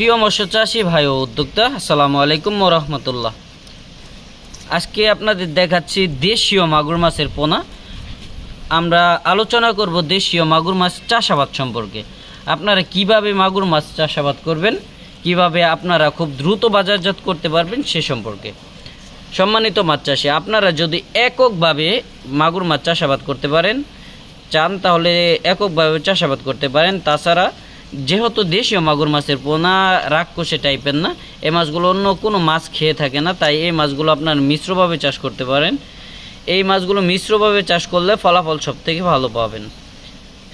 প্রিয় মৎস্য চাষি ভাই ও উদ্যোক্তা, আসসালামু আলাইকুম রহমতুল্লাহ। আজকে আপনাদের দেখাচ্ছি দেশীয় মাগুর মাছের পোনা। আমরা আলোচনা করব দেশীয় মাগুর মাছ চাষাবাদ সম্পর্কে। আপনারা কীভাবে মাগুর মাছ চাষাবাদ করবেন, কীভাবে আপনারা খুব দ্রুত বাজারজাত করতে পারবেন সে সম্পর্কে। সম্মানিত মাছ চাষি, আপনারা যদি এককভাবে মাগুর মাছ চাষাবাদ করতে পারেন, চান তাহলে এককভাবে চাষাবাদ করতে পারেন। তাছাড়া যেহেতু দেশীয় মাগুর মাছের পোনা রাক্ষসে টাইপের না এই মাছগুলো অন্য কোনো মাছ খেয়ে থাকে না, তাই এই মাছগুলো আপনার মিশ্রভাবে চাষ করতে পারেন। এই মাছগুলো মিশ্রভাবে চাষ করলে ফলাফল সব থেকে ভালো পাবেন।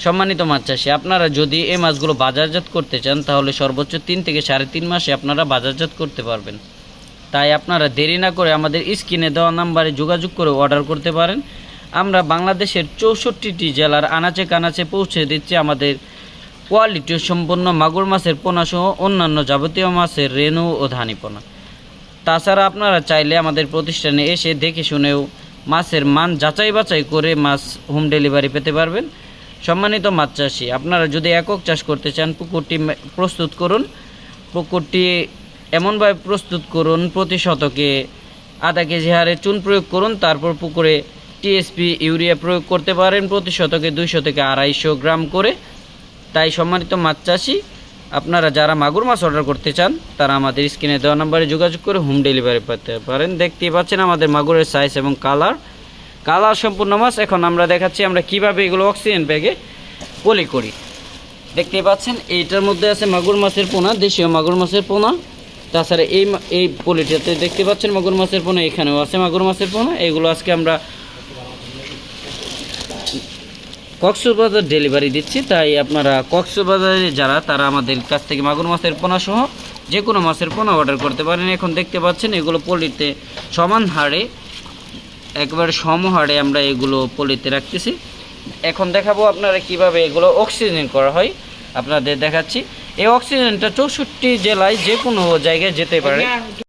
সম্মানিত মাছ চাষি, আপনারা যদি এই মাছগুলো বাজারজাত করতে চান, তাহলে সর্বোচ্চ তিন থেকে সাড়ে তিন মাসে আপনারা বাজারজাত করতে পারবেন। তাই আপনারা দেরি না করে আমাদের স্ক্রিনে দেওয়া নাম্বারে যোগাযোগ করে অর্ডার করতে পারেন। আমরা বাংলাদেশের চৌষট্টিটি জেলার আনাচে কানাচে পৌঁছে দিচ্ছি আমাদের কোয়ালিটি সম্পন্ন মাগুর মাছের পোনাসহ অন্যান্য যাবতীয় মাছের রেণু ও ধানি পোনা। তাছাড়া আপনারা চাইলে আমাদের প্রতিষ্ঠানে এসে দেখে শুনেও মাছের মান যাচাই বাছাই করে মাছ হোম ডেলিভারি পেতে পারবেন। সম্মানিত মাছ চাষি, আপনারা যদি একক চাষ করতে চান, পুকুরটি প্রস্তুত করুন। পুকুরটি এমনভাবে প্রস্তুত করুন, প্রতি শতকে আধা কেজি হারে চুন প্রয়োগ করুন, তারপর পুকুরে টিএসপি ইউরিয়া প্রয়োগ করতে পারেন, প্রতি শতকে দুইশো থেকে আড়াইশো গ্রাম করে। তাই সম্মানিত মাছ চাষি, আপনারা যারা মাগুর মাছ অর্ডার করতে চান, তারা আমাদের স্ক্রিনে দেওয়া নাম্বারে যোগাযোগ করে হোম ডেলিভারি পেতে পারেন। দেখতেই পাচ্ছেন আমাদের মাগুরের সাইজ এবং কালার কালার সম্পূর্ণ মাছ। এখন আমরা দেখাচ্ছি আমরা কীভাবে এগুলো অক্সিজেন ব্যাগে পলি করি। দেখতেই পাচ্ছেন, এইটার মধ্যে আছে মাগুর মাছের পোনা, দেশীয় মাগুর মাছের পোনা। তাছাড়া এই এই পলিটাতে দেখতে পাচ্ছেন মাগুর মাছের পোনা, এখানেও আছে মাগুর মাছের পোনা। এগুলো আজকে আমরা কক্সবাজার ডেলিভারি দিচ্ছি, তাই আপনারা কক্সবাজারে যারা, তারা আমাদের কাছ থেকে মাগুর মাছের পোনা সহ যে কোনো মাছের পোনা অর্ডার করতে পারেন। এখন দেখতে পাচ্ছেন এগুলো পলিতে সমান হারে, একবারে সমহারে আমরা এগুলো পলিতে রাখতেছি। এখন দেখাবো আপনারা কীভাবে এগুলো অক্সিজেন করা হয়। আপনাদের দেখাচ্ছি। এই অক্সিজেনটা চৌষট্টি জেলায় যে কোনো জায়গায় যেতে পারে।